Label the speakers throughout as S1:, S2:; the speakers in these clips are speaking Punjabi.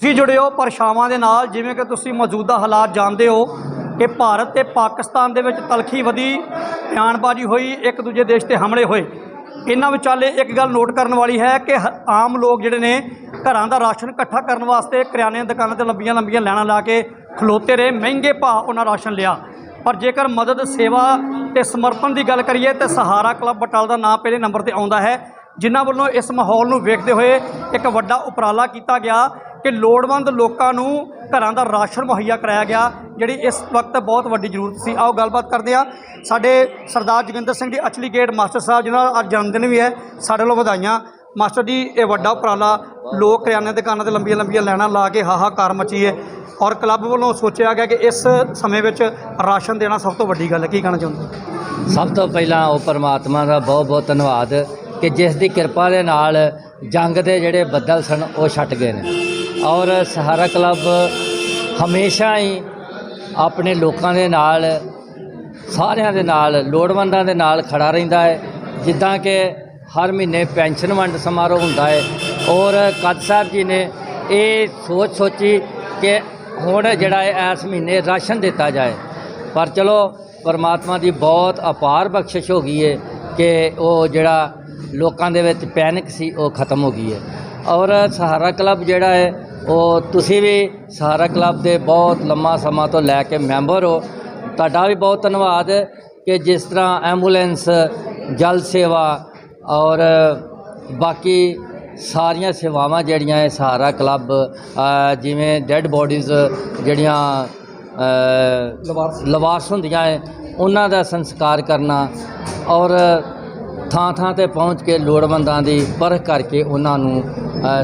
S1: ਤੁਸੀਂ ਜੁੜੇ ਹੋ ਪਰਛਾਵਾਂ ਦੇ ਨਾਲ ਜਿਵੇਂ ਕਿ ਤੁਸੀਂ ਮੌਜੂਦਾ ਹਾਲਾਤ ਜਾਣਦੇ ਹੋ ਕਿ ਭਾਰਤ ਤੇ ਪਾਕਿਸਤਾਨ ਦੇ ਵਿੱਚ ਤਲਖੀ ਵਧੀ, ਬਿਆਨਬਾਜ਼ੀ ਹੋਈ, ਇੱਕ ਦੂਜੇ ਦੇਸ਼ ਤੇ ਹਮਲੇ ਹੋਏ। ਇਹਨਾਂ ਵਿਚਾਲੇ ਇੱਕ ਗੱਲ ਨੋਟ ਕਰਨ ਵਾਲੀ ਹੈ ਕਿ ਹ- ਆਮ ਲੋਕ ਜਿਹੜੇ ਨੇ ਘਰਾਂ ਦਾ ਰਾਸ਼ਨ ਇਕੱਠਾ ਕਰਨ ਵਾਸਤੇ ਕਰਿਆਨੇ ਦੁਕਾਨਾਂ ਤੇ ਲੰਬੀਆਂ ਲੰਬੀਆਂ ਲਾਈਨਾਂ ਲਾ ਕੇ ਖਲੋਤੇ ਰਹੇ, ਮਹਿੰਗੇ ਭਾਅ ਉਹਨਾਂ ਰਾਸ਼ਨ ਲਿਆ। ਪਰ ਜੇਕਰ ਮਦਦ, ਸੇਵਾ ਤੇ ਸਮਰਪਣ ਦੀ ਗੱਲ ਕਰੀਏ ਤੇ ਸਹਾਰਾ ਕਲੱਬ ਬਟਾਲ ਦਾ ਨਾਮ ਪਹਿਲੇ ਨੰਬਰ ਤੇ ਆਉਂਦਾ ਹੈ, ਜਿਨ੍ਹਾਂ ਵੱਲੋਂ ਇਸ ਮਾਹੌਲ ਨੂੰ ਵੇਖਦੇ ਹੋਏ ਇੱਕ ਵੱਡਾ ਉਪਰਾਲਾ ਕੀਤਾ ਗਿਆ। ਕਿ ਲੋੜਵੰਦ ਲੋਕਾਂ ਨੂੰ ਘਰਾਂ ਦਾ ਰਾਸ਼ਨ ਮੁਹੱਈਆ ਕਰਾਇਆ ਗਿਆ, ਜਿਹੜੀ ਇਸ ਵਕਤ ਬਹੁਤ ਵੱਡੀ ਜ਼ਰੂਰਤ ਸੀ। ਆਓ ਗੱਲਬਾਤ ਕਰਦੇ ਹਾਂ। ਸਾਡੇ ਸਰਦਾਰ ਜੋਗਿੰਦਰ ਸਿੰਘ ਜੀ, ਅਚਲੀ ਗੇਟ ਮਾਸਟਰ ਸਾਹਿਬ ਜਿਨ੍ਹਾਂ ਦਾ ਅੱਜ ਜਨਮ ਦਿਨ ਵੀ ਹੈ। ਸਾਡੇ ਵੱਲੋਂ ਵਧਾਈਆਂ। ਮਾਸਟਰ ਜੀ, ਇਹ ਵੱਡਾ ਉਪਰਾਲਾ ਲੋਕ ਕਰਿਆਨੇ ਦੁਕਾਨਾਂ ਤੇ ਲੰਬੀਆਂ ਲੰਬੀਆਂ ਲਾਈਨਾਂ ਲਾ ਕੇ ਹਾਹਾਕਾਰ ਮਚੀ ਹੈ ਔਰ ਕਲੱਬ ਵੱਲੋਂ ਸੋਚਿਆ ਗਿਆ ਕਿ ਇਸ ਸਮੇਂ ਵਿੱਚ ਰਾਸ਼ਨ ਦੇਣਾ ਸਭ ਤੋਂ ਵੱਡੀ ਗੱਲ ਹੈ। ਕੀ ਕਹਿਣਾ ਚਾਹੁੰਦੇ
S2: ਸਭ ਤੋਂ ਪਹਿਲਾਂ ਉਹ ਪਰਮਾਤਮਾ ਦਾ ਬਹੁਤ ਬਹੁਤ ਧੰਨਵਾਦ ਕਿ ਜਿਸ ਦੀ ਕਿਰਪਾ ਦੇ ਨਾਲ ਜੰਗ ਦੇ ਜਿਹੜੇ ਬੱਦਲ ਸਨ, ਉਹ ਛੱਟ ਗਏ ਨੇ। ਔਰ ਸਹਾਰਾ ਕਲੱਬ ਹਮੇਸ਼ਾ ਹੀ ਆਪਣੇ ਲੋਕਾਂ ਦੇ ਨਾਲ, ਸਾਰਿਆਂ ਦੇ ਨਾਲ, ਲੋੜਵੰਦਾਂ ਦੇ ਨਾਲ ਖੜਾ ਰਹਿੰਦਾ ਹੈ। ਜਿੱਦਾਂ ਕਿ ਹਰ ਮਹੀਨੇ ਪੈਨਸ਼ਨ ਵੰਡ ਸਮਾਰੋਹ ਹੁੰਦਾ ਹੈ। ਔਰ ਕੱਦ ਸਾਹਿਬ ਜੀ ਨੇ ਇਹ ਸੋਚ ਸੋਚੀ ਕਿ ਹੁਣ ਜਿਹੜਾ ਹੈ ਇਸ ਮਹੀਨੇ ਰਾਸ਼ਨ ਦਿੱਤਾ ਜਾਏ। ਪਰ ਚਲੋ, ਪਰਮਾਤਮਾ ਦੀ ਬਹੁਤ ਅਪਾਰ ਬਖਸ਼ਿਸ਼ ਹੋ ਗਈ ਹੈ ਕਿ ਉਹ ਜਿਹੜਾ ਲੋਕਾਂ ਦੇ ਵਿੱਚ ਪੈਨਿਕ ਸੀ ਉਹ ਖਤਮ ਹੋ ਗਈ ਹੈ ਔਰ ਸਹਾਰਾ ਕਲੱਬ ਜਿਹੜਾ ਹੈ ਉਹ ਤੁਸੀਂ ਵੀ ਸਹਾਰਾ ਕਲੱਬ ਦੇ ਬਹੁਤ ਲੰਮਾ ਸਮਾਂ ਤੋਂ ਲੈ ਕੇ ਮੈਂਬਰ ਹੋ ਤੁਹਾਡਾ ਵੀ ਬਹੁਤ ਧੰਨਵਾਦ ਕਿ ਜਿਸ ਤਰ੍ਹਾਂ ਐਂਬੂਲੈਂਸ ਜਲ ਸੇਵਾ ਔਰ ਬਾਕੀ ਸਾਰੀਆਂ ਸੇਵਾਵਾਂ ਜਿਹੜੀਆਂ ਹੈ ਸਹਾਰਾ ਕਲੱਬ ਜਿਵੇਂ ਡੈੱਡ ਬੋਡੀਜ਼ ਜਿਹੜੀਆਂ।
S1: ਲਵਾਰਸ
S2: ਹੁੰਦੀਆਂ ਹੈ ਉਹਨਾਂ ਦਾ ਸੰਸਕਾਰ ਕਰਨਾ ਔਰ ਥਾਂ ਥਾਂ ਤੇ ਪਹੁੰਚ ਕੇ ਲੋੜਵੰਦਾਂ ਦੀ ਪਰਖ ਕਰਕੇ ਉਹਨਾਂ ਨੂੰ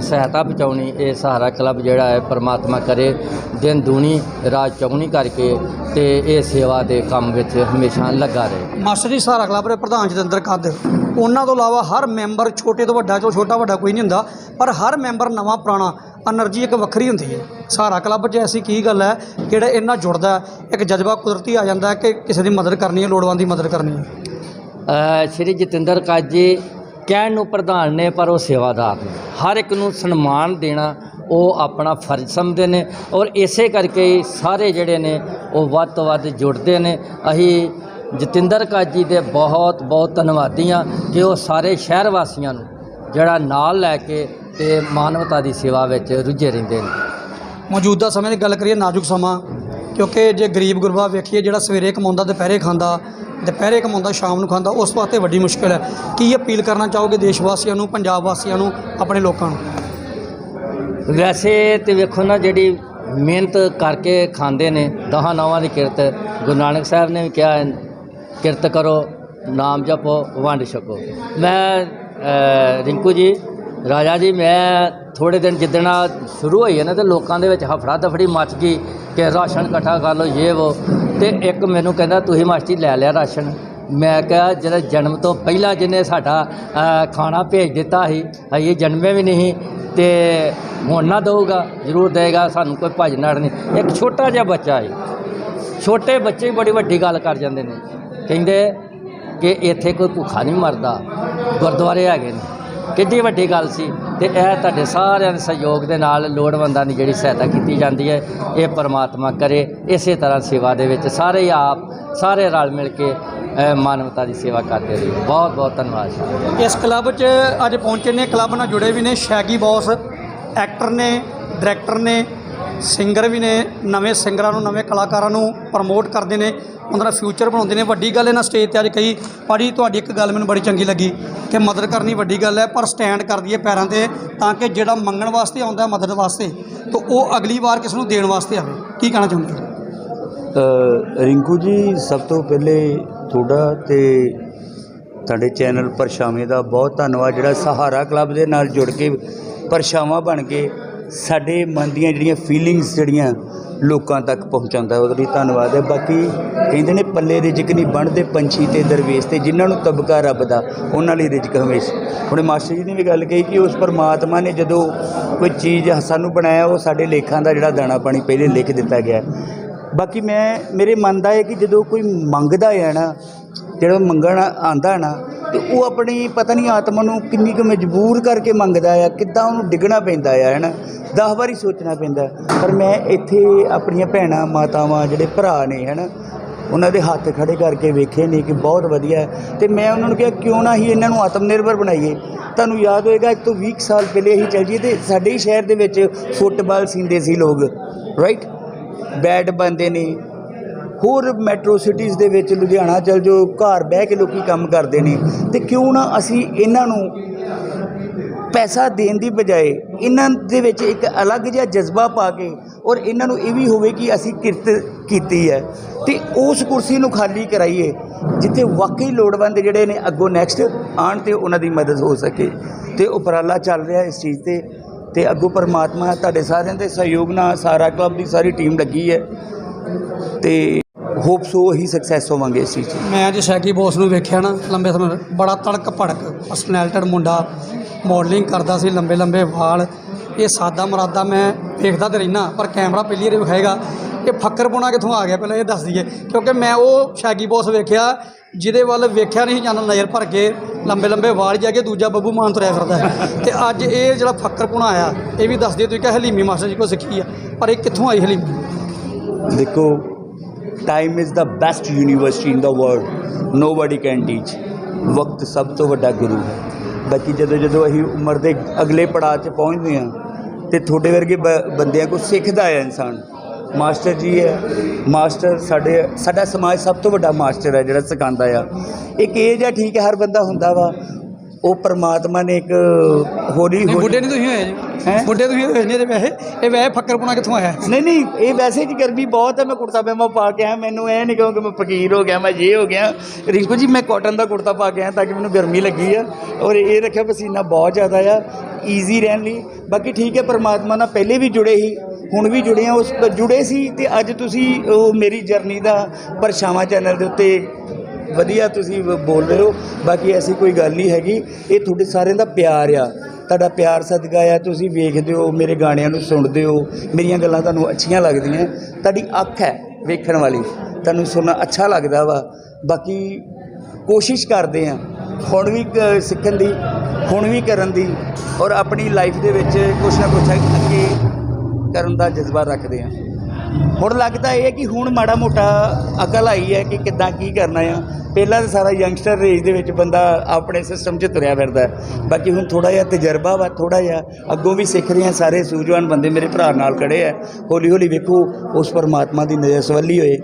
S2: ਸਹਾਇਤਾ ਪਹੁੰਚਾਉਣੀ ਇਹ ਸਹਾਰਾ ਕਲੱਬ ਜਿਹੜਾ ਹੈ ਪਰਮਾਤਮਾ ਕਰੇ, ਦਿਨ ਦੂਣੀ ਰਾਜ ਚੌਗਣੀ ਕਰਕੇ ਤੇ ਇਹ ਸੇਵਾ ਦੇ ਕੰਮ ਵਿੱਚ ਹਮੇਸ਼ਾ ਲੱਗਾ ਰਹੇ।
S1: ਮਾਸਟਰ ਜੀ, ਸਹਾਰਾ ਕਲੱਬ ਦੇ ਪ੍ਰਧਾਨ ਜਤਿੰਦਰ ਕਾਦਰ ਉਹਨਾਂ ਤੋਂ ਇਲਾਵਾ ਹਰ ਮੈਂਬਰ ਛੋਟੇ ਤੋਂ ਵੱਡਾ ਚੋਂ ਛੋਟਾ ਵੱਡਾ ਕੋਈ ਨਹੀਂ ਹੁੰਦਾ, ਪਰ ਹਰ ਮੈਂਬਰ ਨਵਾਂ ਪੁਰਾਣਾ એનર્ਜੀ ਇੱਕ ਵੱਖਰੀ ਹੁੰਦੀ ਹੈ। ਸਹਾਰਾ ਕਲੱਬ 'ਚ ਐਸੀ ਕੀ ਗੱਲ ਹੈ, ਕਿਹੜਾ ਇੰਨਾ ਜੁੜਦਾ ਇੱਕ ਜਜ਼ਬਾ ਕੁਦਰਤੀ ਆ ਜਾਂਦਾ ਕਿ ਕਿਸੇ ਦੀ ਮਦਦ ਕਰਨੀ ਹੈ, ਲੋੜਵੰਦ ਦੀ ਮਦਦ ਕਰਨੀ ਹੈ।
S2: ਸ਼੍ਰੀ ਜਤਿੰਦਰ ਕਾਜੀ ਕਹਿਣ ਨੂੰ ਪ੍ਰਧਾਨ ਨੇ, ਪਰ ਉਹ ਸੇਵਾਦਾਰ ਨੇ। ਹਰ ਇੱਕ ਨੂੰ ਸਨਮਾਨ ਦੇਣਾ, ਉਹ ਆਪਣਾ ਫਰਜ਼ ਸਮਝਦੇ ਨੇ ਔਰ ਇਸੇ ਕਰਕੇ ਹੀ ਸਾਰੇ ਜਿਹੜੇ ਨੇ, ਉਹ ਵੱਧ ਤੋਂ ਵੱਧ ਜੁੜਦੇ ਨੇ। ਅਸੀਂ ਜਤਿੰਦਰ ਕਾਜੀ ਦੇ ਬਹੁਤ ਬਹੁਤ ਧੰਨਵਾਦੀ ਹਾਂ ਕਿ ਉਹ ਸਾਰੇ ਸ਼ਹਿਰ ਵਾਸੀਆਂ ਨੂੰ ਜਿਹੜਾ ਨਾਲ ਲੈ ਕੇ ਤੇ ਮਾਨਵਤਾ ਦੀ ਸੇਵਾ ਵਿੱਚ ਰੁੱਝੇ ਰਹਿੰਦੇ ਨੇ।
S1: ਮੌਜੂਦਾ ਸਮੇਂ ਦੀ ਗੱਲ ਕਰੀਏ, ਨਾਜ਼ੁਕ ਸਮਾਂ, ਕਿਉਂਕਿ ਜੇ ਗਰੀਬ ਗੁਰਬਾ ਵੇਖੀਏ, ਜਿਹੜਾ ਸਵੇਰੇ ਕਮਾਉਂਦਾ, ਦੁਪਹਿਰੇ ਖਾਂਦਾ ਦੁਪਹਿਰੇ ਕਮਾਉਂਦਾ ਸ਼ਾਮ ਨੂੰ ਖਾਂਦਾ, ਉਸ ਵਾਸਤੇ ਵੱਡੀ ਮੁਸ਼ਕਲ ਹੈ। ਕੀ ਅਪੀਲ ਕਰਨਾ ਚਾਹੋਗੇ ਦੇਸ਼ ਵਾਸੀਆਂ ਨੂੰ, ਪੰਜਾਬ ਵਾਸੀਆਂ ਨੂੰ, ਆਪਣੇ ਲੋਕਾਂ ਨੂੰ?
S2: ਵੈਸੇ ਤੇ ਵੇਖੋ ਨਾ, ਜਿਹੜੀ ਮਿਹਨਤ ਕਰਕੇ ਖਾਂਦੇ ਨੇ, ਦਹਾਂ ਨਵਾਂ ਦੀ ਕਿਰਤ, ਗੁਰੂ ਨਾਨਕ ਸਾਹਿਬ ਨੇ ਵੀ ਕਿਹਾ ਕਿਰਤ ਕਰੋ, ਨਾਮ ਜਪੋ, ਵੰਡ ਛਕੋ। ਮੈਂ ਰਿੰਕੂ ਜੀ, ਰਾਜਾ ਜੀ, ਮੈਂ ਥੋੜੇ ਦਿਨ ਜਿੱਦਣ ਸ਼ੁਰੂ ਹੋਈ ਹੈ ਨਾ, ਤੇ ਲੋਕਾਂ ਦੇ ਵਿੱਚ ਹਫੜਾ ਦਫੜੀ ਮੱਚ ਗਈ ਕਿ ਰਾਸ਼ਨ ਇਕੱਠਾ ਕਰ ਲਓ ਇਹ ਵੋ। ਤੇ ਇੱਕ ਮੈਨੂੰ ਕਹਿੰਦਾ ਤੁਸੀਂ ਮਾਸਟਰ ਲੈ ਲਿਆ ਰਾਸ਼ਨ। ਮੈਂ ਕਿਹਾ ਜਿਹੜਾ ਜਨਮ ਤੋਂ ਪਹਿਲਾਂ ਜਿਹਨੇ ਸਾਡਾ ਅ, ਖਾਣਾ ਭੇਜ ਦਿੱਤਾ ਸੀ ਅਸੀਂ ਜਨਮੇ ਵੀ ਨਹੀਂ ਤੇ ਹੁਣ ਨਾ ਦਊਗਾ ਜ਼ਰੂਰ ਦੇਗਾ ਸਾਨੂੰ ਕੋਈ ਭੱਜ ਨੜ ਨਹੀਂ। ਇੱਕ ਛੋਟਾ ਜਿਹਾ ਬੱਚਾ ਹੈ ਛੋਟੇ ਬੱਚੇ ਵੀ ਬੜੀ ਵੱਡੀ ਗੱਲ ਕਰ ਜਾਂਦੇ ਨੇ। ਕਹਿੰਦੇ ਕਿ ਇੱਥੇ ਕੋਈ ਭੁੱਖਾ ਨਹੀਂ ਮਰਦਾ ਗੁਰਦੁਆਰੇ ਹੈਗੇ ਨੇ। ਕਿੱਡੀ ਵੱਡੀ ਗੱਲ ਸੀ ਤੇ ਇਹ ਤੁਹਾਡੇ ਸਾਰਿਆਂ ਦੇ ਸਹਿਯੋਗ ਦੇ ਨਾਲ ਲੋੜਵੰਦਾਂ ਦੀ ਜਿਹੜੀ ਸਹਾਇਤਾ ਕੀਤੀ ਜਾਂਦੀ ਹੈ, ਇਹ ਪਰਮਾਤਮਾ ਕਰੇ, ਇਸੇ ਤਰ੍ਹਾਂ ਸੇਵਾ ਦੇ ਵਿੱਚ ਸਾਰੇ ਆਪ, ਸਾਰੇ ਰਲ ਮਿਲ ਕੇ ਮਾਨਵਤਾ ਦੀ ਸੇਵਾ ਕਰਦੇ ਰਹੀਏ ਬਹੁਤ ਬਹੁਤ ਧੰਨਵਾਦ ਸਾਹਿਬ
S1: ਇਸ ਕਲੱਬ 'ਚ ਅੱਜ ਪਹੁੰਚੇ ਨੇ, ਕਲੱਬ ਨਾਲ ਜੁੜੇ ਵੀ ਨੇ ਸ਼ੈਗੀ ਬੌਸ, ਐਕਟਰ ਨੇ, ਡਾਇਰੈਕਟਰ ਨੇ ਸਿੰਗਰ ਵੀ ਨੇ, ਨਵੇਂ ਸਿੰਗਰਾਂ ਨੂੰ, ਨਵੇਂ ਕਲਾਕਾਰਾਂ ਨੂੰ ਪ੍ਰਮੋਟ ਕਰਦੇ ਨੇ, ਉਹਨਾਂ ਦਾ ਫਿਊਚਰ ਬਣਾਉਂਦੇ ਨੇ। ਵੱਡੀ ਗੱਲ ਇਹਨਾਂ ਸਟੇਜ ਤੇ ਅੱਜ ਕਹੀ ਪੜੀ ਤੁਹਾਡੀ ਇੱਕ ਗੱਲ ਮੈਨੂੰ ਬੜੀ ਚੰਗੀ ਲੱਗੀ ਕਿ ਮਦਦ ਕਰਨੀ ਵੱਡੀ ਗੱਲ ਹੈ, ਪਰ ਸਟੈਂਡ ਕਰਦੀ ਹੈ ਪੈਰਾਂ ਤੇ ਤਾਂ ਕਿ ਜਿਹੜਾ ਮੰਗਣ ਵਾਸਤੇ ਆਉਂਦਾ ਮਦਦ ਵਾਸਤੇ, ਤਾਂ ਉਹ ਅਗਲੀ ਵਾਰ ਕਿਸ ਨੂੰ ਦੇਣ ਵਾਸਤੇ ਆਵੇ। ਕੀ ਕਹਿਣਾ ਚਾਹੁੰਦੇ
S3: ਰਿੰਕੂ ਜੀ, ਸਭ ਤੋਂ ਪਹਿਲੇ ਤੁਹਾਡਾ ਤੇ ਤੁਹਾਡੇ ਚੈਨਲ ਪਰਛਾਵੇਂ ਦਾ ਬਹੁਤ ਧੰਨਵਾਦ। ਜਿਹੜਾ ਸਹਾਰਾ ਕਲੱਬ ਦੇ ਨਾਲ ਜੁੜ ਕੇ ਪਰਛਾਵਾਂ ਬਣ ਕੇ ਸਾਡੇ ਮਨ ਦੀਆਂ ਜਿਹੜੀਆਂ ਫੀਲਿੰਗਸ ਜਿਹੜੀਆਂ ਲੋਕਾਂ ਤੱਕ ਪਹੁੰਚਾਉਂਦਾ, ਉਹਦੇ ਲਈ ਧੰਨਵਾਦ ਹੈ। ਬਾਕੀ ਕਹਿੰਦੇ ਨੇ ਪੱਲੇ ਰਿਜਕ ਨਹੀਂ ਬਣਦੇ ਪੰਛੀ ਤੇ ਦਰਵੇਸ਼ ਤੇ, ਜਿਨ੍ਹਾਂ ਨੂੰ ਤਬਕਾ ਰੱਬ ਦਾ, ਉਹਨਾਂ ਲਈ ਰਿਜਕ ਹਮੇਸ਼ਾ। ਹੁਣ ਮਾਸਟਰ ਜੀ ਨੇ ਵੀ ਗੱਲ ਕਹੀ ਕਿ ਉਸ ਪਰਮਾਤਮਾ ਨੇ ਜਦੋਂ ਕੋਈ ਚੀਜ਼ ਸਾਨੂੰ ਬਣਾਇਆ, ਉਹ ਸਾਡੇ ਲੇਖਾਂ ਦਾ ਜਿਹੜਾ ਦਾਣਾ ਪਾਣੀ ਪਹਿਲੇ ਲਿਖ ਦਿੱਤਾ ਗਿਆ। ਬਾਕੀ ਮੈਂ, ਮੇਰੇ ਮਨ ਦਾ ਹੈ ਕਿ ਜਦੋਂ ਕੋਈ ਮੰਗਦਾ ਹੈ ਨਾ, ਜਿਹੜਾ ਮੰਗਣ ਆਂਦਾ ਨਾ ਤੇ ਉਹ ਆਪਣੀ ਪਤਾ ਨਹੀਂ ਆਤਮਾ ਨੂੰ ਕਿੰਨੀ ਕੁ ਮਜਬੂਰ ਕਰਕੇ ਮੰਗਦਾ ਆ, ਕਿੱਦਾਂ ਉਹਨੂੰ ਡਿੱਗਣਾ ਪੈਂਦਾ ਆ ਹੈ ਨਾ ਦਸ ਵਾਰੀ ਸੋਚਣਾ ਪੈਂਦਾ। ਪਰ ਮੈਂ ਇੱਥੇ ਆਪਣੀਆਂ ਭੈਣਾਂ, ਮਾਤਾਵਾਂ, ਜਿਹੜੇ ਭਰਾ ਨੇ ਹੈ ਨਾ ਉਹਨਾਂ ਦੇ ਹੱਥ ਖੜੇ ਕਰਕੇ ਵੇਖੇ ਨੇ ਕਿ ਬਹੁਤ ਵਧੀਆ ਹੈ। ਤੇ ਮੈਂ ਉਹਨਾਂ ਨੂੰ ਕਿਹਾ, ਕਿਉਂ ਨਾ ਹੀ ਇਹਨਾਂ ਨੂੰ ਆਤਮ ਨਿਰਭਰ ਬਣਾਈਏ? ਤੁਹਾਨੂੰ ਯਾਦ ਹੋਏਗਾ ਇੱਕ ਤੋਂ 20 ਕੁ ਸਾਲ ਪਹਿਲੇ ਅਸੀਂ ਚੱਲ ਜੀਏ ਤੇ ਸਾਡੇ ਹੀ ਸ਼ਹਿਰ ਦੇ ਵਿੱਚ ਫੁੱਟਬਾਲ ਸਿੰਦੇ ਸੀ ਲੋਕ ਰਾਈਟ ਬੈਟ ਬੰਦੇ ਨੇ ਹੋਰ ਮੈਟਰੋ ਸਿਟੀਜ਼ ਦੇ ਵਿੱਚ ਲੁਧਿਆਣਾ ਚਲ ਜੋ ਘਰ ਬਹਿ ਕੇ ਲੋਕੀ ਕੰਮ ਕਰਦੇ ਨੇ। ਤੇ ਕਿਉਂ ਨਾ ਅਸੀਂ ਇਹਨਾਂ ਨੂੰ ਪੈਸਾ ਦੇਣ ਦੀ ਬਜਾਏ ਇਹਨਾਂ ਦੇ ਵਿੱਚ ਇੱਕ ਅਲੱਗ ਜਿਹਾ ਜਜ਼ਬਾ ਪਾ ਕੇ ਔਰ ਇਹਨਾਂ ਨੂੰ ਇਹ ਵੀ ਹੋਵੇ ਕਿ ਅਸੀਂ ਕਿਰਤ ਕੀਤੀ ਹੈ। ਤੇ ਉਸ ਕੁਰਸੀ ਨੂੰ ਖਾਲੀ ਕਰਾਈਏ, ਜਿੱਥੇ ਵਾਕਈ ਲੋੜਵੰਦ ਜਿਹੜੇ ਨੇ ਅੱਗੋਂ ਨੈਕਸਟ ਆਣ ਤੇ ਉਹਨਾਂ ਦੀ ਮਦਦ ਹੋ ਸਕੇ। ਤੇ ਉਪਰਾਲਾ ਚੱਲ ਰਿਹਾ ਇਸ ਚੀਜ਼ ਤੇ ਤੇ ਅੱਗੋਂ ਪਰਮਾਤਮਾ ਤੁਹਾਡੇ ਸਾਰਿਆਂ ਦੇ ਸਹਿਯੋਗ ਨਾਲ ਸਾਰਾ ਕਲੱਬ ਦੀ ਸਾਰੀ ਟੀਮ ਲੱਗੀ ਹੈ। ਤੇ ਹੋਪ ਸੋ ਹੀ ਸਕਸੈਸ ਹੋਵਾਂਗੇ ਇਸ ਚੀਜ਼ 'ਚ।
S1: ਮੈਂ ਜੇ ਸ਼ੈਕੀ ਬੋਸ ਨੂੰ ਵੇਖਿਆ ਨਾ ਲੰਬੇ ਸਮੇਂ ਤੋਂ, ਬੜਾ ਤੜਕ ਭੜਕ ਪਰਸਨੈਲਿਟਡ ਮੁੰਡਾ ਮਾਡਲਿੰਗ ਕਰਦਾ ਸੀ ਲੰਬੇ ਲੰਬੇ ਵਾਲ। ਇਹ ਸਾਦਾ ਮਰਾਦਾ ਮੈਂ ਵੇਖਦਾ ਤੇ ਰਹਿਣਾ ਪਰ ਕੈਮਰਾ ਪਹਿਲੀ ਵਾਰੀ ਵਿਖਾਏਗਾ। ਇਹ ਫੱਕਰਪੁਣਾ ਕਿੱਥੋਂ ਆ ਗਿਆ ਪਹਿਲਾਂ ਇਹ ਦੱਸ ਦਈਏ। ਕਿਉਂਕਿ ਮੈਂ ਉਹ ਸ਼ੈਕੀ ਬੋਸ ਵੇਖਿਆ ਜਿਹਦੇ ਵੱਲ ਵੇਖਿਆ ਨਹੀਂ ਜਾਂਦਾ ਨਜ਼ਰ ਭਰ ਕੇ ਲੰਬੇ ਲੰਬੇ ਵਾਲ ਜਾ ਕੇ ਦੂਜਾ ਬੱਬੂ ਮਾਨ ਤੁਰਿਆ ਫਿਰਦਾ। ਹੈ ਤੇ ਅੱਜ ਇਹ ਜਿਹੜਾ ਫੱਕਰਪੁਣਾ ਆਇਆ ਇਹ ਵੀ ਦੱਸ ਦਿਓ ਤੁਸੀਂ ਕਿ ਹਲੀਮੀ ਮਾਸਟਰ ਜੀ ਕੋਲ ਸਿੱਖੀ ਆ ਪਰ ਇਹ ਕਿੱਥੋਂ ਆਈ ਹਲੀਮੀ?
S3: ਦੇਖੋ time is the best university in the world nobody can teach ਵਕਤ ਸਭ ਤੋਂ ਵੱਡਾ ਗੁਰੂ ਹੈ ਬਾਕੀ ਜਦੋਂ ਜਦੋਂ ਅਸੀਂ ਉਮਰ ਦੇ ਅਗਲੇ ਪੜਾਅ 'ਚ ਪਹੁੰਚਦੇ ਹਾਂ ਤੇ ਤੁਹਾਡੇ ਵਰਗੇ ਬ- ਬੰਦਿਆਂ ਕੋਲ ਸਿੱਖਦਾ ਹੈ ਇਨਸਾਨ ਮਾਸਟਰ ਜੀ ਹੈ ਮਾਸਟਰ ਸਾਡੇ ਸਾਡਾ ਸਮਾਜ ਸਭ ਤੋਂ ਵੱਡਾ ਮਾਸਟਰ ਹੈ ਜਿਹੜਾ ਸਿਖਾਉਂਦਾ ਆ ਇੱਕ ਏਜ ਆ ਠੀਕ ਹੈ ਹਰ ਬੰਦਾ ਹੁੰਦਾ ਵਾ ਉਹ ਪਰਮਾਤਮਾ ਨੇ ਇੱਕ ਹੋਲੀ
S1: ਬੁੱਢੇ ਨਹੀਂ ਤੁਸੀਂ ਹੋਏ ਜੀ?
S3: ਹੈਂ?
S1: ਬੁੱਢੇ ਤੁਸੀਂ ਹੋਏ ਨਹੀਂ ਵੈਸੇ ਇਹ ਵੈਸੇ ਫੱਕਰਪੁਣਾ ਕਿੱਥੋਂ ਆਇਆ?
S3: ਨਹੀਂ ਨਹੀਂ ਇਹ ਵੈਸੇ ਜੀ ਗਰਮੀ ਬਹੁਤ ਹੈ ਮੈਂ ਕੁੜਤਾ ਪਜਾਮਾ ਪਾ ਕੇ ਆਇਆ ਮੈਨੂੰ ਇਹ ਨਹੀਂ ਕਹੋ ਕਿ ਮੈਂ ਫਕੀਰ ਹੋ ਗਿਆ ਮੈਂ ਇਹ ਹੋ ਗਿਆ। ਰਿੰਕੂ ਜੀ ਮੈਂ ਕਾਟਨ ਦਾ ਕੁੜਤਾ ਪਾ ਕੇ ਆਇਆ ਤਾਂ ਕਿ ਮੈਨੂੰ ਗਰਮੀ ਲੱਗੀ ਆ। ਔਰ ਇਹ ਰੱਖਿਆ ਪਸੀਨਾ ਬਹੁਤ ਜ਼ਿਆਦਾ ਆ ਈਜ਼ੀ ਰਹਿਣ ਲਈ। ਬਾਕੀ ਠੀਕ ਹੈ ਪਰਮਾਤਮਾ ਨਾਲ ਪਹਿਲੇ ਵੀ ਜੁੜੇ ਸੀ ਹੁਣ ਵੀ ਜੁੜੇ ਆ ਉਸ ਜੁੜੇ ਸੀ ਤੇ ਅੱਜ ਤੁਸੀਂ ਉਹ ਮੇਰੀ ਜਰਨੀ ਦਾ ਪਰਛਾਵਾਂ ਚੈਨਲ ਦੇ ਉੱਤੇ ਵਧੀਆ ਤੁਸੀਂ ਬ- ਬੋਲ ਰਹੇ ਹੋ ਬਾਕੀ ਐਸੀ ਕੋਈ ਗੱਲ ਨਹੀਂ ਹੈਗੀ। ਇਹ ਤੁਹਾਡੇ ਸਾਰਿਆਂ ਦਾ ਪਿਆਰ ਆ। ਤੁਹਾਡਾ ਪਿਆਰ ਸਦਕਾ ਆ, ਤੁਸੀਂ ਵੇਖਦੇ ਹੋ, ਮੇਰੇ ਗਾਣਿਆਂ ਨੂੰ ਸੁਣਦੇ ਹੋ, ਮੇਰੀਆਂ ਗੱਲਾਂ ਤੁਹਾਨੂੰ ਅੱਛੀਆਂ ਲੱਗਦੀਆਂ। ਤੁਹਾਡੀ ਅੱਖ ਹੈ ਵੇਖਣ ਵਾਲੀ। ਤੁਹਾਨੂੰ ਸੁਣਨਾ ਅੱਛਾ ਲੱਗਦਾ ਵਾ। ਬਾਕੀ ਕੋਸ਼ਿਸ਼ ਕਰਦੇ ਆ, ਹੁਣ ਵੀ ਕ- ਸਿੱਖਣ ਦੀ, ਹੁਣ ਵੀ ਕਰਨ ਦੀ ਔਰ ਆਪਣੀ ਲਾਈਫ ਦੇ ਵਿੱਚ ਕੁਛ ਨਾ ਕੁਛ ਅੱਗੇ ਕਰਨ ਦਾ ਜਜ਼ਬਾ ਰੱਖਦੇ ਆ। ਹੁਣ ਲੱਗਦਾ ਇਹ ਹੈ ਕਿ ਹੁਣ ਮਾੜਾ ਮੋਟਾ ਅਕਲ ਆਈ ਹੈ ਕਿ ਕਿੱਦਾਂ ਕੀ ਕਰਨਾ ਆ। ਪਹਿਲਾਂ ਤਾਂ ਸਾਰਾ ਯੰਗਸਟਰ ਰੇਜ ਦੇ ਵਿੱਚ ਬੰਦਾ ਆਪਣੇ ਸਿਸਟਮ 'ਚ ਤੁਰਿਆ ਫਿਰਦਾ ਬਾਕੀ ਹੁਣ ਥੋੜਾ ਜਿਹਾ ਤਜਰਬਾ ਵਾ ਥੋੜਾ ਜਿਹਾ ਅੱਗੋਂ ਵੀ ਸਿੱਖ ਰਹੇ ਆ ਸਾਰੇ ਸੂਝਵਾਨ ਬੰਦੇ ਮੇਰੇ ਭਰਾ ਨਾਲ ਖੜੇ ਆ। ਹੌਲੀ ਹੌਲੀ ਵੇਖੋ, ਉਸ ਪਰਮਾਤਮਾ ਦੀ ਨਜ਼ਰ ਸਵੱਲੀ ਹੋਏ।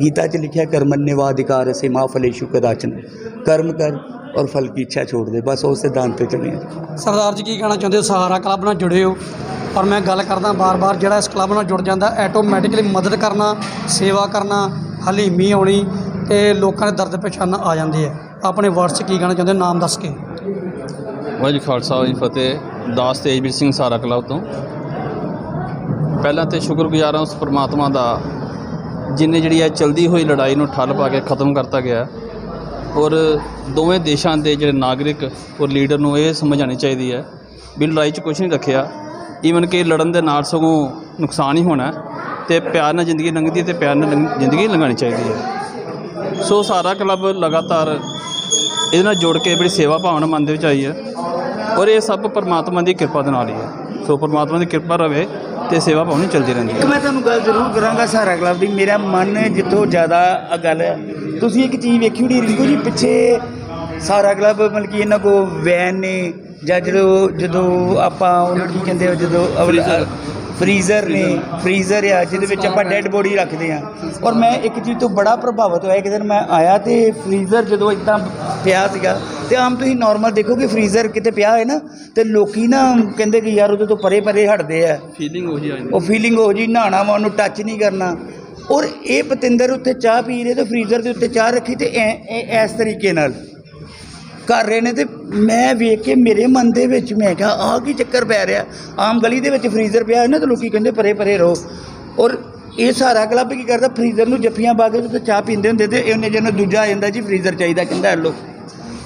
S3: ਗੀਤਾ 'ਚ ਲਿਖਿਆ, ਕਰਮਨ ਨਿਵਾਦਿਕਾਰ ਸੇ ਮਾ ਫਲੇਸ਼ੂ ਕਦਾਚਨ ਕਰਮ ਕਰ ਔਰ ਫਲ ਕੀ ਇੱਛਾ ਛੋੜ ਦੇ ਬਸ ਉਸ ਸਿਧਾਂਤ ਤੇ ਚੱਲੇ
S1: ਸਰਦਾਰ ਜੀ ਕੀ ਕਹਿਣਾ ਚਾਹੁੰਦੇ ਹੋ? ਸਹਾਰਾ ਕਲੱਬ ਨਾਲ ਜੁੜੇ ਹੋ। ਪਰ ਮੈਂ ਗੱਲ ਕਰਦਾ ਬਾਰ-ਬਾਰ ਜਿਹੜਾ ਇਸ ਕਲੱਬ ਨਾਲ ਜੁੜ ਜਾਂਦਾ ਆਟੋਮੈਟਿਕਲੀ ਮਦਦ ਕਰਨਾ ਸੇਵਾ ਕਰਨਾ ਹਲੀਮੀ ਆਉਣੀ ਤੇ ਲੋਕਾਂ ਦੇ ਦਰਦ ਪਛਾਣ ਆ ਜਾਂਦੇ ਆ ਆਪਣੇ ਵਰਡਸ 'ਚ ਕੀ ਕਹਿਣਾ ਚਾਹੁੰਦੇ ਹੋ? ਨਾਮ ਦੱਸ ਕੇ।
S4: ਵਾਹਿਗੁਰੂ ਜੀ ਖਾਲਸਾ ਵਾਹਿਗੁਰੂ ਜੀ ਫਤਿਹ। ਦਾਸ ਤੇਜਵੀਰ ਸਿੰਘ ਸਾਰਾ ਕਲੱਬ ਤੋਂ। ਪਹਿਲਾਂ ਤੇ ਸ਼ੁਕਰਗੁਜ਼ਾਰ ਹਾਂ ਉਸ ਪ੍ਰਮਾਤਮਾ ਦਾ ਜਿਨੇ ਜਿਹੜੀ ਇਹ ਚਲਦੀ ਹੋਈ ਲੜਾਈ ਨੂੰ ਠੱਲ ਪਾ ਕੇ ਖਤਮ ਕਰਤਾ ਗਿਆ। ਔਰ ਦੋਵੇਂ ਦੇਸ਼ਾਂ ਦੇ ਜਿਹੜੇ ਨਾਗਰਿਕ ਔਰ ਲੀਡਰ ਨੂੰ ਇਹ ਸਮਝ ਸਮਝਾਉਣੀ ਚਾਹੀਦੀ ਹੈ। ਵੀ ਲੜਾਈ 'ਚ ਕੁਝ ਨਹੀਂ ਰੱਖਿਆ। ਈਵਨ ਕਿ ਲੜਨ ਦੇ ਨਾਲ ਸਗੋਂ ਨੁਕਸਾਨ ਹੀ ਹੋਣਾ ਹੈ ਤੇ ਪਿਆਰ ਨਾਲ ਜ਼ਿੰਦਗੀ ਲੰਘਦੀ ਹੈ ਤੇ ਪਿਆਰ ਨਾਲ ਜ਼ਿੰਦਗੀ ਲੰਘਾਉਣੀ ਚਾਹੀਦੀ ਹੈ। ਸੋ ਸਾਰਾ ਕਲੱਬ ਲਗਾਤਾਰ ਇਹਦੇ ਨਾਲ ਜੁੜ ਕੇ ਬੜੀ ਸੇਵਾ ਭਾਵਨਾ ਮਨ ਦੇ ਵਿੱਚ ਆਈ ਹੈ ਔਰ ਇਹ ਸਭ ਪਰਮਾਤਮਾ ਦੀ ਕਿਰਪਾ ਦੇ ਨਾਲ ਹੀ ਹੈ। ਸੋ ਪਰਮਾਤਮਾ ਦੀ ਕਿਰਪਾ ਰਵੇ ਤੇ ਸੇਵਾ ਭਾਵਨਾ ਚੱਲਦੀ ਰਹਿੰਦੀ ਹੈ।
S3: ਮੈਂ ਤੁਹਾਨੂੰ ਗੱਲ ਜ਼ਰੂਰ ਕਰਾਂਗਾ ਸਾਰਾ ਕਲੱਬ ਦੀ। ਮੇਰਾ ਮਨ ਜਿੱਥੋਂ ਜ਼ਿਆਦਾ ਗੱਲ ਹੈ ਤੁਸੀਂ ਇੱਕ ਚੀਜ਼ ਵੇਖੀ ਹੋਣੀ ਰਿੰਕੂ ਜੀ ਪਿੱਛੇ ਸਹਾਰਾ ਕਲੱਬ ਮਤਲਬ ਕਿ ਇਹਨਾਂ ਕੋ ਵੈਨ ਨੇ ਜਾਂ ਜਦੋਂ ਜਦੋਂ ਆਪਾਂ ਉਹਨੂੰ ਕੀ ਕਹਿੰਦੇ ਆ ਜਦੋਂ ਫਰੀਜ਼ਰ ਨੇ ਫਰੀਜ਼ਰ ਆ ਜਿਹਦੇ ਵਿੱਚ ਆਪਾਂ ਡੈੱਡ ਬੋਡੀ ਰੱਖਦੇ ਆ। ਔਰ ਮੈਂ ਇੱਕ ਚੀਜ਼ ਤੋਂ ਬੜਾ ਪ੍ਰਭਾਵਿਤ ਹੋਇਆ ਇੱਕ ਦਿਨ ਮੈਂ ਆਇਆ ਤੇ ਫਰੀਜ਼ਰ ਜਦੋਂ ਇਦਾਂ ਪਿਆ ਸੀਗਾ ਤੇ ਆਮ ਤੁਸੀਂ ਨਾਰਮਲ ਦੇਖੋਗੇ ਫਰੀਜ਼ਰ ਕਿਤੇ ਪਿਆ ਹੈ ਨਾ ਤੇ ਲੋਕੀ ਨਾ ਕਹਿੰਦੇ ਕਿ ਯਾਰ ਉਹਦੇ ਤੋਂ ਪਰੇ ਪਰੇ ਹਟਦੇ ਆ।
S4: ਫੀਲਿੰਗ ਉਹ ਜੀ ਆ ਜਾਂਦੀ।
S3: ਉਹ ਫੀਲਿੰਗ ਹੋ ਜੀ ਨਹਾਣਾ ਵਾ ਉਹਨੂੰ ਟੱਚ ਨਹੀਂ ਕਰਨਾ। ਔਰ ਇਹ ਪਤਿੰਦਰ ਉੱਤੇ ਚਾਹ ਪੀ ਰਹੇ ਤੇ ਫਰੀਜ਼ਰ ਦੇ ਉੱਤੇ ਚਾਹ ਰੱਖੀ ਤੇ ਐ ਇਸ ਤਰੀਕੇ ਨਾਲ ਕਰ ਰਹੇ ਨੇ ਤੇ ਮੈਂ ਵੇਖ ਕੇ ਮੇਰੇ ਮਨ ਦੇ ਵਿੱਚ ਮੈਂ ਕਿਹਾ, ਆਹ ਕੀ ਚੱਕਰ ਪੈ ਰਿਹਾ? ਆਮ ਗਲੀ ਦੇ ਵਿੱਚ ਫਰੀਜ਼ਰ ਪਿਆ ਹੈ ਨਾ ਤੇ ਲੋਕੀ ਕਹਿੰਦੇ ਪਰੇ ਪਰੇ ਰਹੋ। ਔਰ ਇਹ ਸਾਰਾ ਕਲੱਬ ਕੀ ਕਰਦਾ? ਫਰੀਜ਼ਰ ਨੂੰ ਜੱਫੀਆਂ ਪਾ ਕੇ ਉਹਦੇ ਤੇ ਚਾਹ ਪੀਂਦੇ ਹੁੰਦੇ ਤੇ ਇਹਨੇ ਜਿਹਨੂੰ ਦੂਜਾ ਆ ਜਾਂਦਾ ਜੀ ਫਰੀਜ਼ਰ ਚਾਹੀਦਾ ਕਹਿੰਦਾ ਲੋ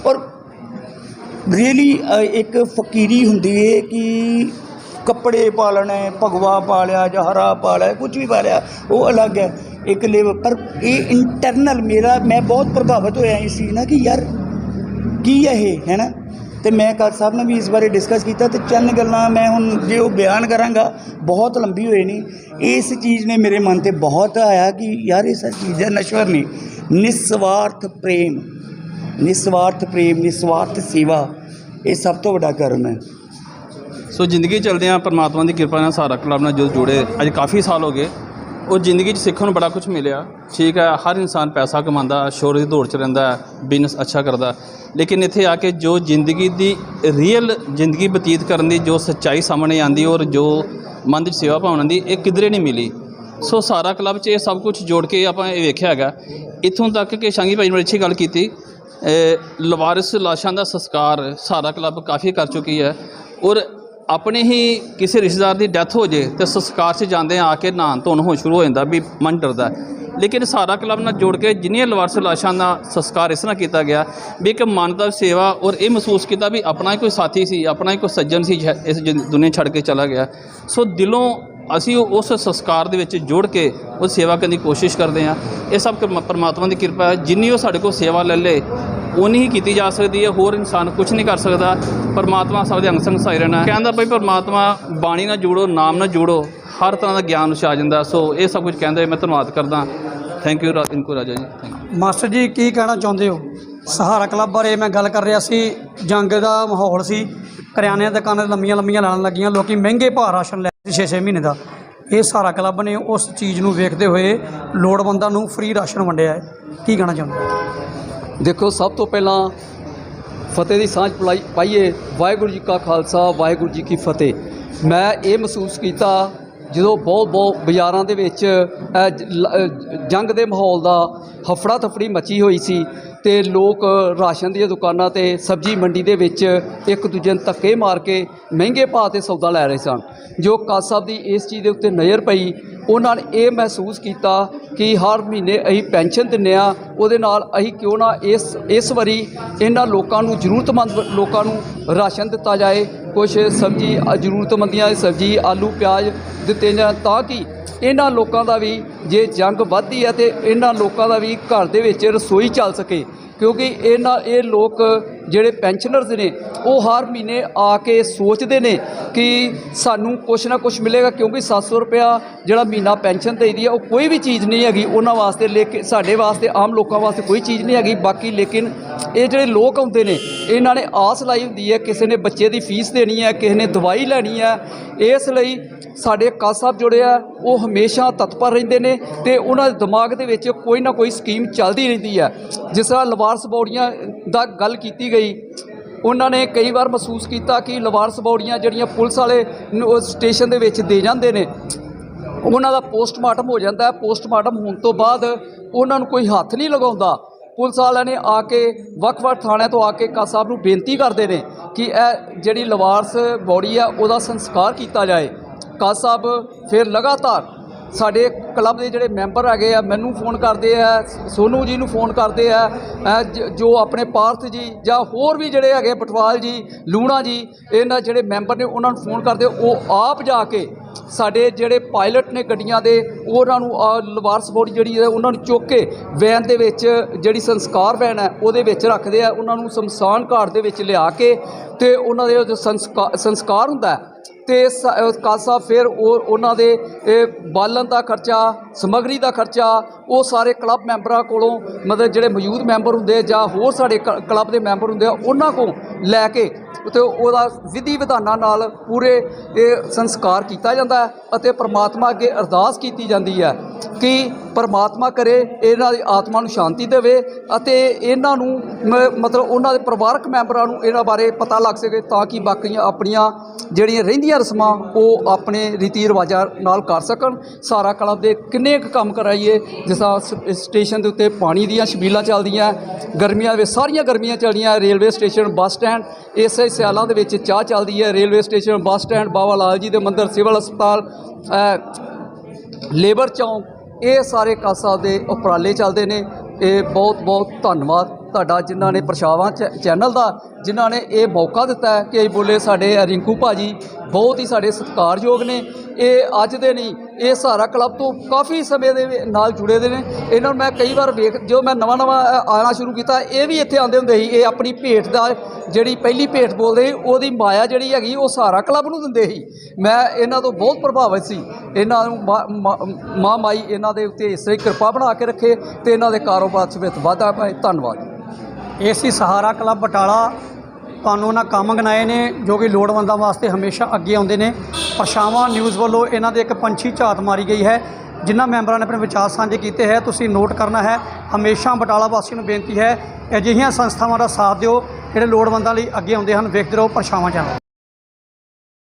S3: ਔਰ ਰੀਅਲੀ ਇੱਕ ਫਕੀਰੀ ਹੁੰਦੀ ਹੈ ਕਿ ਕੱਪੜੇ ਪਾ ਲੈਣੇ ਭਗਵਾ ਪਾ ਲਿਆ ਜਾਂ ਹਰਾ ਪਾ ਲਿਆ ਕੁਝ ਵੀ ਪਾ ਲਿਆ ਉਹ ਅਲੱਗ ਹੈ। ਇੱਕ ਲੇਵ ਪਰ ਇਹ ਇੰਟਰਨਲ ਮੇਰਾ, ਮੈਂ ਬਹੁਤ ਪ੍ਰਭਾਵਿਤ ਹੋਇਆ ਇਸ ਚੀਜ਼ ਨਾਲ ਕਿ ਯਾਰ ਕੀ ਹੈ ਇਹ, ਹੈ ਨਾ? ਤੇ ਮੈਂ ਕਾਲ ਸਾਹਿਬ ਨਾਲ ਵੀ ਇਸ ਬਾਰੇ ਡਿਸਕਸ ਕੀਤਾ ਤੇ ਚੰਨ ਗੱਲਾਂ ਮੈਂ ਹੁਣ ਜੇ ਉਹ ਬਿਆਨ ਕਰਾਂਗਾ, ਬਹੁਤ ਲੰਬੀ ਹੋਏ ਨਹੀਂ ਇਸ ਚੀਜ਼ ਨੇ ਮੇਰੇ ਮਨ ਤੇ ਬਹੁਤ ਆਇਆ ਕਿ ਯਾਰ ਇਹ ਸਭ ਚੀਜ਼ਾਂ ਨਸ਼ਵਰ ਨਹੀਂ ਨਿਸਵਾਰਥ ਪ੍ਰੇਮ ਨਿਸਵਾਰਥ ਪ੍ਰੇਮ, ਨਿਸਵਾਰਥ ਸੇਵਾ, ਇਹ ਸਭ ਤੋਂ ਵੱਡਾ ਕਰਮ ਹੈ।
S4: ਸੋ ਜ਼ਿੰਦਗੀ ਚਲਦਿਆਂ ਪਰਮਾਤਮਾ ਦੀ ਕਿਰਪਾ ਨਾਲ ਸਾਰਾ ਕਲੱਬ ਨਾਲ ਜੋ ਜੁੜੇ। ਅੱਜ ਕਾਫੀ ਸਾਲ ਹੋ ਗਏ। ਉਹ ਜ਼ਿੰਦਗੀ 'ਚ ਸਿੱਖਣ ਨੂੰ ਬੜਾ ਕੁਝ ਮਿਲਿਆ। ਠੀਕ ਹੈ, ਹਰ ਇਨਸਾਨ ਪੈਸਾ ਕਮਾਉਂਦਾ ਸ਼ੋਹਰਤ ਦੀ ਦੌੜ 'ਚ ਰਹਿੰਦਾ, ਬਿਜ਼ਨਸ ਅੱਛਾ ਕਰਦਾ। ਲੇਕਿਨ ਇੱਥੇ ਆ ਕੇ ਜੋ ਜ਼ਿੰਦਗੀ ਦੀ ਰੀਅਲ ਜ਼ਿੰਦਗੀ ਬਤੀਤ ਕਰਨ ਦੀ, ਜੋ ਸੱਚਾਈ ਸਾਹਮਣੇ ਆਂਦੀ ਔਰ ਜੋ ਮਨ ਦੀ ਸੇਵਾ ਭਾਵਨਾ ਦੀ, ਇਹ ਕਿਧਰੇ ਨਹੀਂ ਮਿਲੀ। ਸੋ ਸਾਰਾ ਕਲੱਬ 'ਚ ਇਹ ਸਭ ਕੁਝ ਜੋੜ ਕੇ ਆਪਾਂ ਇਹ ਵੇਖਿਆ ਹੈਗਾ। ਇੱਥੋਂ ਤੱਕ ਕਿ ਸ਼ਾਂਗੀ ਭਾਈ ਨੇ ਬੜੀ ਅੱਛੀ ਗੱਲ ਕੀਤੀ। ਇਹ ਲਵਾਰਿਸ ਲਾਸ਼ਾਂ ਦਾ ਸੰਸਕਾਰ ਸਾਰਾ ਕਲੱਬ ਕਾਫੀ ਕਰ ਚੁੱਕੀ ਹੈ। ਔਰ ਆਪਣੇ ਹੀ ਕਿਸੇ ਰਿਸ਼ਤੇਦਾਰ ਦੀ ਡੈਥ ਹੋ ਜੇ ਤੇ ਸੰਸਕਾਰ 'ਚ ਜਾਂਦੇ ਆ ਕੇ ਨਾਂ ਧੋਣ ਹੋ ਸ਼ੁਰੂ ਹੋ ਜਾਂਦਾ ਵੀ ਮਨ ਡਰਦਾ ਲੇਕਿਨ ਸਾਰਾ ਕਲੱਬ ਨਾਲ ਜੋੜ ਕੇ ਜਿੰਨੀਆਂ ਲਵਾਰਸ ਲਾਸ਼ਾਂ ਦਾ ਸੰਸਕਾਰ ਇਸ ਤਰ੍ਹਾਂ ਕੀਤਾ ਗਿਆ ਵੀ ਇੱਕ ਮਨ ਦਾ ਸੇਵਾ ਔਰ ਇਹ ਮਹਿਸੂਸ ਕੀਤਾ ਵੀ ਆਪਣਾ ਹੀ ਕੋਈ ਸਾਥੀ ਸੀ, ਆਪਣਾ ਹੀ ਕੋਈ ਸੱਜਣ ਸੀ ਜਿਹੜਾ ਇਸ ਜਿੰ- ਦੁਨੀਆ ਛੱਡ ਕੇ ਚਲਾ ਗਿਆ। ਸੋ ਦਿਲੋਂ ਅਸੀਂ ਉਸ ਸੰਸਕਾਰ ਦੇ ਵਿੱਚ ਜੋੜ ਕੇ ਉਹ ਸੇਵਾ ਕਰਨ ਦੀ ਕੋਸ਼ਿਸ਼ ਕਰਦੇ ਹਾਂ। ਇਹ ਸਭ ਪਰਮਾਤਮਾ ਦੀ ਕਿਰਪਾ ਹੈ। ਜਿੰਨੀ ਉਹ ਸਾਡੇ ਕੋਲ ਸੇਵਾ ਲੈ ਲੇ ਉਨੀ ਹੀ ਕੀਤੀ ਜਾ ਸਕਦੀ ਹੈ, ਹੋਰ ਇਨਸਾਨ ਕੁਝ ਨਹੀਂ ਕਰ ਸਕਦਾ। ਪਰਮਾਤਮਾ ਸਭ ਦੇ ਅੰਗ ਸੰਗ ਸਾਈ ਰਹਿਣਾ ਕਹਿੰਦਾ ਬਈ ਪਰਮਾਤਮਾ ਬਾਣੀ ਨਾਲ ਜੋੜੋ, ਨਾਮ ਨਾਲ ਜੋੜੋ, ਹਰ ਤਰ੍ਹਾਂ ਦਾ ਗਿਆਨ ਉਛ ਆ ਜਾਂਦਾ ਸੋ ਇਹ ਸਭ ਕੁਝ ਕਹਿੰਦੇ ਮੈਂ ਧੰਨਵਾਦ ਕਰਦਾ। ਥੈਂਕ ਯੂ ਇਨਕੋ ਰਾਜਾ ਜੀ ਥੈਂਕ ਯੂ
S1: ਮਾਸਟਰ ਜੀ, ਕੀ ਕਹਿਣਾ ਚਾਹੁੰਦੇ ਹੋ? ਸਹਾਰਾ ਕਲੱਬ ਬਾਰੇ ਮੈਂ ਗੱਲ ਕਰ ਰਿਹਾ ਸੀ। ਜੰਗ ਦਾ ਮਾਹੌਲ ਸੀ। ਕਰਿਆਨੇ ਦੁਕਾਨਾਂ ਤੇ ਲੰਮੀਆਂ ਲੰਮੀਆਂ ਲਾਈਨਾਂ ਲੱਗੀਆਂ। ਲੋਕੀ ਮਹਿੰਗੇ ਭਾਅ ਰਾਸ਼ਨ ਲੈ ਸੀ 6-6 ਮਹੀਨੇ ਦਾ। ਇਹ ਸਹਾਰਾ ਕਲੱਬ ਨੇ ਉਸ ਚੀਜ਼ ਨੂੰ ਵੇਖਦੇ ਹੋਏ ਲੋੜਵੰਦਾਂ ਨੂੰ ਫ੍ਰੀ ਰਾਸ਼ਨ ਵੰਡਿਆ ਹੈ। ਕੀ ਕਹਿਣਾ ਚਾਹੁੰਦੇ
S5: ਦੇਖੋ, ਸਭ ਤੋਂ ਪਹਿਲਾਂ ਫਤਿਹ ਦੀ ਸਾਂਝ ਪਲਾਈ ਪਾਈਏ। ਵਾਹਿਗੁਰੂ ਜੀ ਕਾ ਖਾਲਸਾ, ਵਾਹਿਗੁਰੂ ਜੀ ਕੀ ਫਤਿਹ। ਮੈਂ ਇਹ ਮਹਿਸੂਸ ਕੀਤਾ ਜਦੋਂ ਬਹੁਤ ਬਹੁਤ ਬਾਜ਼ਾਰਾਂ ਦੇ ਵਿੱਚ ਜੰਗ ਦੇ ਮਾਹੌਲ ਦਾ ਹਫੜਾ ਤਫੜੀ ਮਚੀ ਹੋਈ ਸੀ। ਤੇ ਲੋਕ ਰਾਸ਼ਨ ਦੀਆਂ ਦੁਕਾਨਾਂ ਤੇ ਸਬਜ਼ੀ ਮੰਡੀ ਦੇ ਵਿੱਚ ਇੱਕ ਦੂਜੇ ਨੂੰ ਧੱਕੇ ਮਾਰ ਕੇ ਮਹਿੰਗੇ ਭਾਅ ਤੇ ਸੌਦਾ ਲੈ ਰਹੇ ਸਨ। ਜੋ ਕਾਸ ਸਾਹਿਬ ਦੀ ਇਸ ਚੀਜ਼ ਦੇ ਉੱਤੇ ਨਜ਼ਰ ਪਈ ਉਹਨਾਂ ਨੇ ਇਹ ਮਹਿਸੂਸ ਕੀਤਾ ਕਿ ਹਰ ਮਹੀਨੇ ਅਸੀਂ ਪੈਨਸ਼ਨ ਦਿੰਨੇ ਆ ਉਹਦੇ ਨਾਲ ਅਸੀਂ ਕਿਉਂ ਨਾ ਇਸ ਇਸ ਵਾਰੀ ਇਹਨਾਂ ਲੋਕਾਂ ਨੂੰ, ਜ਼ਰੂਰਤਮੰਦ ਲੋਕਾਂ ਨੂੰ ਰਾਸ਼ਨ ਦਿੱਤਾ ਜਾਏ ਕੁਝ ਸਬਜ਼ੀ ਜ਼ਰੂਰਤਮੰਦੀਆਂ ਦੀ ਸਬਜ਼ੀ, ਆਲੂ, ਪਿਆਜ਼ ਦਿੱਤੇ ਜਾਣ ਤਾਂ ਕਿ ਇਹਨਾਂ ਲੋਕਾਂ ਦਾ ਵੀ ਜੇ ਜੰਗ ਵੱਧਦੀ ਹੈ ਤੇ ਇਹਨਾਂ ਲੋਕਾਂ ਦਾ ਵੀ ਘਰ ਦੇ ਵਿੱਚ ਰਸੋਈ ਚੱਲ ਸਕੇ। ਕਿਉਂਕਿ ਇਹਨਾਂ, ਇਹ ਲੋਕ ਜਿਹੜੇ ਪੈਨਸ਼ਨਰਸ ਨੇ ਉਹ ਹਰ ਮਹੀਨੇ ਆ ਕੇ ਸੋਚਦੇ ਨੇ ਕਿ ਸਾਨੂੰ ਕੁਛ ਨਾ ਕੁਛ ਮਿਲੇਗਾ ਕਿਉਂਕਿ 700 ਰੁਪਇਆ ਜਿਹੜਾ ਮਹੀਨਾ ਪੈਨਸ਼ਨ ਦੇਈਦੀ ਹੈ ਉਹ ਕੋਈ ਵੀ ਚੀਜ਼ ਨਹੀਂ ਹੈਗੀ ਉਹਨਾਂ ਵਾਸਤੇ, ਲੇਕਿਨ ਸਾਡੇ ਵਾਸਤੇ, ਆਮ ਲੋਕਾਂ ਵਾਸਤੇ ਕੋਈ ਚੀਜ਼ ਨਹੀਂ ਹੈਗੀ। ਬਾਕੀ ਲੇਕਿਨ ਇਹ ਜਿਹੜੇ ਲੋਕ ਆਉਂਦੇ ਨੇ, ਇਹਨਾਂ ਨੇ ਆਸ ਲਾਈ ਹੁੰਦੀ ਹੈ, ਕਿਸੇ ਨੇ ਬੱਚੇ ਦੀ ਫੀਸ ਦੇਣੀ ਹੈ, ਕਿਸੇ ਨੇ ਦਵਾਈ ਲੈਣੀ ਹੈ। ਇਸ ਲਈ ਸਾਡੇ ਕਾਸ ਸਾਹਿਬ ਜੁੜੇ ਆ, ਉਹ ਹਮੇਸ਼ਾ ਤਤਪਰ ਰਹਿੰਦੇ ਨੇ ਤੇ ਉਹਨਾਂ ਦੇ ਦਿਮਾਗ ਦੇ ਵਿੱਚ ਕੋਈ ਨਾ ਕੋਈ ਸਕੀਮ ਚੱਲਦੀ ਰਹਿੰਦੀ ਹੈ। ਜਿਸ ਤਰ੍ਹਾਂ ਲਵਾਰਸ ਬੌੜੀਆਂ ਦਾ ਗੱਲ ਕੀਤੀ ਗਈ ਉਹਨਾਂ ਨੇ ਕਈ ਵਾਰ ਮਹਿਸੂਸ ਕੀਤਾ ਕਿ ਲਵਾਰਸ ਬੌੜੀਆਂ ਜਿਹੜੀਆਂ ਪੁਲਿਸ ਵਾਲੇ ਸਟੇਸ਼ਨ ਦੇ ਵਿੱਚ ਦੇ ਜਾਂਦੇ ਨੇ, ਉਹਨਾਂ ਦਾ ਪੋਸਟਮਾਰਟਮ ਹੋ ਜਾਂਦਾ ਹੈ। ਪੋਸਟਮਾਰਟਮ ਹੋਣ ਤੋਂ ਬਾਅਦ ਉਹਨਾਂ ਨੂੰ ਕੋਈ ਹੱਥ ਨਹੀਂ ਲਗਾਉਂਦਾ। ਪੁਲਿਸ ਵਾਲਿਆਂ ਨੇ ਆ ਕੇ ਵੱਖ-ਵੱਖ ਥਾਣਿਆਂ ਤੋਂ ਆ ਕੇ ਕਾ ਸਾਹਿਬ ਨੂੰ ਬੇਨਤੀ ਕਰਦੇ ਨੇ ਕਿ ਇਹ ਜਿਹੜੀ ਲਵਾਰਸ ਬੌੜੀ ਆ, ਉਹਦਾ ਸੰਸਕਾਰ ਕੀਤਾ ਜਾਏ। ਕਾ ਸਾਹਿਬ ਫਿਰ ਲਗਾਤਾਰ ਸਾਡੇ ਕਲੱਬ ਦੇ ਜਿਹੜੇ ਮੈਂਬਰ ਹੈਗੇ ਆ, ਮੈਨੂੰ ਫੋਨ ਕਰਦੇ ਆ, ਸੋਨੂ ਜੀ ਨੂੰ ਫੋਨ ਕਰਦੇ ਆ ਜ- ਜੋ ਆਪਣੇ ਪਾਰਥ ਜੀ ਜਾਂ ਹੋਰ ਵੀ ਜਿਹੜੇ ਹੈਗੇ ਪਟਵਾਲ ਜੀ, ਲੂਣਾ ਜੀ, ਇਹਨਾਂ ਜਿਹੜੇ ਮੈਂਬਰ ਨੇ, ਉਹਨਾਂ ਨੂੰ ਫੋਨ ਕਰਦੇ ਉਹ ਆਪ ਜਾ ਕੇ ਸਾਡੇ ਜਿਹੜੇ ਪਾਇਲਟ ਨੇ ਗੱਡੀਆਂ ਦੇ, ਉਹਨਾਂ ਨੂੰ ਆਹ ਲਵਾਰਸ ਬੋਡੀ ਜਿਹੜੀ ਹੈ, ਉਹਨਾਂ ਨੂੰ ਚੁੱਕ ਕੇ ਵੈਨ ਦੇ ਵਿੱਚ ਜਿਹੜੀ ਸੰਸਕਾਰ ਵੈਨ ਹੈ, ਉਹਦੇ ਵਿੱਚ ਰੱਖਦੇ ਆ, ਉਹਨਾਂ ਨੂੰ ਸ਼ਮਸ਼ਾਨ ਘਾਟ ਦੇ ਵਿੱਚ ਲਿਆ ਕੇ ਤੇ ਉਹਨਾਂ ਦੇ ਜੋ ਸੰਸਕਾਰ ਹੁੰਦਾ ਤੇ ਕਾਸਾ ਫਿਰ ਉਹ ਉਹਨਾਂ ਦੇ ਬਾਲਣ ਦਾ ਖਰਚਾ, ਸਮਗਰੀ ਦਾ ਖਰਚਾ, ਉਹ ਸਾਰੇ ਕਲੱਬ ਮੈਂਬਰਾਂ ਕੋਲੋਂ, ਮਤਲਬ ਜਿਹੜੇ ਮੌਜੂਦ ਮੈਂਬਰ ਹੁੰਦੇ ਜਾਂ ਹੋਰ ਸਾਡੇ ਕ- ਕਲੱਬ ਦੇ ਮੈਂਬਰ ਹੁੰਦੇ ਆ, ਉਹਨਾਂ ਕੋਲ ਲੈ ਕੇ ਤੇ ਉਹਦਾ ਵਿਧੀ ਵਿਧਾਨਾਂ ਨਾਲ ਪੂਰੇ ਇਹ ਸੰਸਕਾਰ ਕੀਤਾ ਜਾਂਦਾ ਹੈ ਅਤੇ ਪ੍ਰਮਾਤਮਾ ਅੱਗੇ ਅਰਦਾਸ ਕੀਤੀ ਜਾਂਦੀ ਹੈ ਕਿ ਪਰਮਾਤਮਾ ਕਰੇ, ਇਹਨਾਂ ਦੀ ਆਤਮਾ ਨੂੰ ਸ਼ਾਂਤੀ ਦੇਵੇ ਅਤੇ ਇਹਨਾਂ ਨੂੰ ਮ- ਮਤਲਬ ਉਹਨਾਂ ਦੇ ਪਰਿਵਾਰਕ ਮੈਂਬਰਾਂ ਨੂੰ ਇਹਨਾਂ ਬਾਰੇ ਪਤਾ ਲੱਗ ਸਕੇ ਤਾਂ ਕਿ ਬਾਕੀਆਂ ਆਪਣੀਆਂ ਜਿਹੜੀਆਂ ਰਹਿੰਦੀਆਂ ਰਸਮਾਂ ਉਹ ਆਪਣੇ ਰੀਤੀ ਰਿਵਾਜਾਂ ਨਾਲ ਕਰ ਸਕਣ। ਸਾਰਾ ਕਲੱਬ ਦੇ ਕਿੰਨੇ ਕੁ ਕੰਮ ਕਰਾਈਏ, ਜਿਸ ਸਟੇਸ਼ਨ ਦੇ ਉੱਤੇ ਪਾਣੀ ਦੀਆਂ ਛਬੀਲਾਂ ਚੱਲਦੀਆਂ, ਗਰਮੀਆਂ ਵਿੱਚ ਸਾਰੀਆਂ ਗਰਮੀਆਂ ਚੱਲਦੀਆਂ, ਰੇਲਵੇ ਸਟੇਸ਼ਨ, ਬੱਸ ਸਟੈਂਡ, ਇਸੇ ਸਿਆਲਾਂ ਦੇ ਵਿੱਚ ਚਾਹ ਚੱਲਦੀ ਹੈ। Railway station, bus stand, Baba Lal ji ਦੇ ਮੰਦਿਰ, ਸਿਵਲ ਹਸਪਤਾਲ ਲੇਬਰ ਚੌਂਕ, ਇਹ ਸਾਰੇ ਕਾਸਾ ਦੇ ਉਪਰਾਲੇ ਚੱਲਦੇ ਨੇ। ਇਹ ਬਹੁਤ ਬਹੁਤ ਧੰਨਵਾਦ। ਤੁਹਾਡਾ, ਜਿਨ੍ਹਾਂ ਨੇ ਪ੍ਰਸ਼ਾਵਾ ਚ- ਚੈਨਲ ਦਾ ਜਿਨ੍ਹਾਂ ਨੇ ਇਹ ਮੌਕਾ ਦਿੱਤਾ ਕਿ ਇਹ ਬੋਲੇ ਸਾਡੇ ਰਿੰਕੂ ਭਾਜੀ, ਬਹੁਤ ਹੀ ਸਾਡੇ ਸਤਿਕਾਰਯੋਗ ਨੇ। ਇਹ ਅੱਜ ਦੇ ਨਹੀਂ, ਇਹ ਸਹਾਰਾ ਕਲੱਬ ਤੋਂ ਕਾਫੀ ਸਮੇਂ ਦੇ ਨਾਲ ਜੁੜੇ ਦੇ ਨੇ। ਇਹਨਾਂ ਨੂੰ ਮੈਂ ਕਈ ਵਾਰ ਵੇਖ, ਜੋ ਮੈਂ ਨਵਾਂ ਨਵਾਂ ਆਉਣਾ ਸ਼ੁਰੂ ਕੀਤਾ, ਇਹ ਵੀ ਇੱਥੇ ਆਉਂਦੇ ਹੁੰਦੇ ਸੀ। ਇਹ ਆਪਣੀ ਭੇਟ ਦਾ, ਜਿਹੜੀ ਪਹਿਲੀ ਭੇਟ ਬੋਲਦੇ ਸੀ, ਉਹਦੀ ਮਾਇਆ ਜਿਹੜੀ ਹੈਗੀ, ਉਹ ਸਹਾਰਾ ਕਲੱਬ ਨੂੰ ਦਿੰਦੇ ਸੀ। ਮੈਂ ਇਹਨਾਂ ਤੋਂ ਬਹੁਤ ਪ੍ਰਭਾਵਿਤ ਸੀ। ਇਹਨਾਂ ਨੂੰ ਮਾ- ਮਾਂ ਮਾਈ ਇਹਨਾਂ ਦੇ ਉੱਤੇ ਇਸ ਤਰ੍ਹਾਂ ਕਿਰਪਾ ਬਣਾ ਕੇ ਰੱਖੇ ਤੇ ਇਹਨਾਂ ਦੇ ਕਾਰੋਬਾਰ 'ਚ ਵਿੱਚ ਵਾਧਾ ਪਾਏ ਧੰਨਵਾਦ।
S1: ਏਸੀ ਸਹਾਰਾ ਕਲੱਬ ਬਟਾਲਾ ਤੁਹਾਨੂੰ ਉਹਨਾਂ ਕੰਮ ਗਨਾਏ ਨੇ ਜੋ ਕਿ ਲੋੜਵੰਦਾਂ ਵਾਸਤੇ ਹਮੇਸ਼ਾ ਅੱਗੇ ਆਉਂਦੇ ਨੇ। ਪਰਛਾਵਾਂ ਨਿਊਜ਼ ਵੱਲੋਂ ਇਹਨਾਂ ਦੇ ਇੱਕ ਪੰਛੀ ਝਾਤ ਮਾਰੀ ਗਈ ਹੈ, ਜਿਨ੍ਹਾਂ ਮੈਂਬਰਾਂ ਨੇ ਆਪਣੇ ਵਿਚਾਰ ਸਾਂਝੇ ਕੀਤੇ ਹੈ। ਤੁਸੀਂ ਨੋਟ ਕਰਨਾ ਹੈ, ਹਮੇਸ਼ਾ ਬਟਾਲਾ ਵਾਸੀ ਨੂੰ ਬੇਨਤੀ ਹੈ, ਅਜਿਹੀਆਂ ਸੰਸਥਾਵਾਂ ਦਾ ਸਾਥ ਦਿਓ, ਜਿਹੜੇ ਲੋੜਵੰਦਾਂ ਲਈ ਅੱਗੇ ਆਉਂਦੇ ਹਨ। ਵੇਖਦੇ ਰਹੋ ਪਰਛਾਵਾਂ ਚੈਨਲ